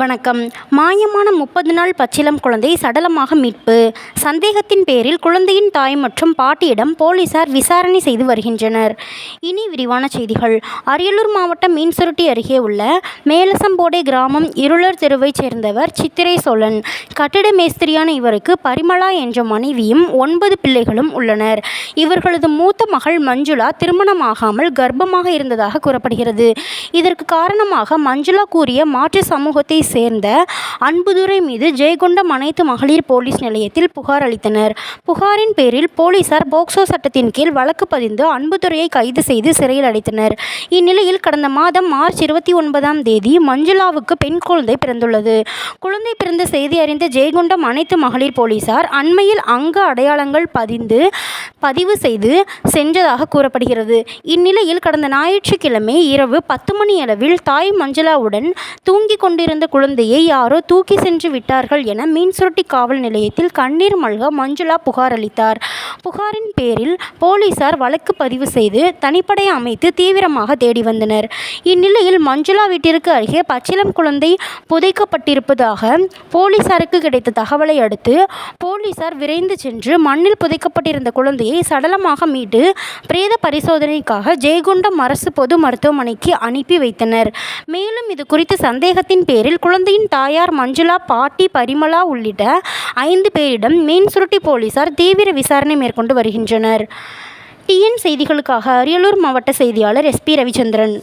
வணக்கம். மாயமான முப்பது நாள் பச்சிளம் குழந்தை சடலமாக மீட்பு. சந்தேகத்தின் பேரில் குழந்தையின் தாய் மற்றும் பாட்டியிடம் போலீசார் விசாரணை செய்து வருகின்றனர். இனி விரிவான செய்திகள். அரியலூர் மாவட்டம் மீன்சுருட்டி அருகே உள்ள மேலசம்போடை கிராமம் இருளர் தெருவைச் சேர்ந்தவர் சித்திரை சோழன் கட்டிட மேஸ்திரியான இவருக்கு பரிமளா என்ற மனைவியும் ஒன்பது பிள்ளைகளும் உள்ளனர். இவர்களது மூத்த மகள் மஞ்சுளா திருமணமாகாமல் கர்ப்பமாக இருந்ததாக கூறப்படுகிறது. இதற்கு காரணமாக மஞ்சுளா கூறிய மாற்று சமூகத்தை சேர்ந்த அன்புதுரை மீது ஜெயங்கொண்டம் அனைத்து மகளிர் போலீஸ் நிலையத்தில் புகார் அளித்தனர். புகாரின் பேரில் போலீசார் போக்சோ சட்டத்தின் கீழ் வழக்கு பதிந்து அன்புதுரையை கைது செய்து சிறையில் அடைத்தனர். இந்நிலையில் கடந்த மாதம் மார்ச் இருபத்தி ஒன்பதாம் தேதி மஞ்சுளாவுக்கு பெண் குழந்தை பிறந்துள்ளது. குழந்தை பிறந்த செய்தி அறிந்த ஜெயங்கொண்டம் அனைத்து மகளிர் போலீசார் அண்மையில் அங்க அடையாளங்கள் பதிந்து பதிவு செய்து சென்றதாக கூறப்படுகிறது. இந்நிலையில் கடந்த ஞாயிற்றுக்கிழமை இரவு பத்து மணியளவில் தாய் மஞ்சுளாவுடன் தூங்கிக் கொண்டிருந்த குழந்தையை யாரோ தூக்கி சென்று விட்டார்கள் என மீன்சுருட்டி காவல் நிலையத்தில் கண்ணீர் மல்க மஞ்சுளா புகார் அளித்தார். புகாரின் பேரில் போலீசார் வழக்கு பதிவு செய்து தனிப்படை அமைத்து தீவிரமாக தேடி வந்தனர். இந்நிலையில் மஞ்சுளா வீட்டிற்கு அருகே பச்சிளம் குழந்தை புதைக்கப்பட்டிருப்பதாக போலீசாருக்கு கிடைத்த தகவலை அடுத்து போலீசார் விரைந்து சென்று மண்ணில் புதைக்கப்பட்டிருந்த குழந்தையை சடலமாக மீட்டு பிரேத பரிசோதனைக்காக ஜெயகுண்டம் அரசு பொது மருத்துவமனைக்கு அனுப்பி வைத்தனர். மேலும் இது குறித்து சந்தேகத்தின் பேரில் குழந்தையின் தாயார் மஞ்சுளா பாட்டி பரிமளா உள்ளிட்ட ஐந்து பேரிடம் மீன்சுருட்டி போலீசார் தீவிர விசாரணை மேற்கொண்டு வருகின்றனர். டிஎன் செய்திகளுக்காக அரியலூர் மாவட்ட செய்தியாளர் எஸ்பி ரவிச்சந்திரன்.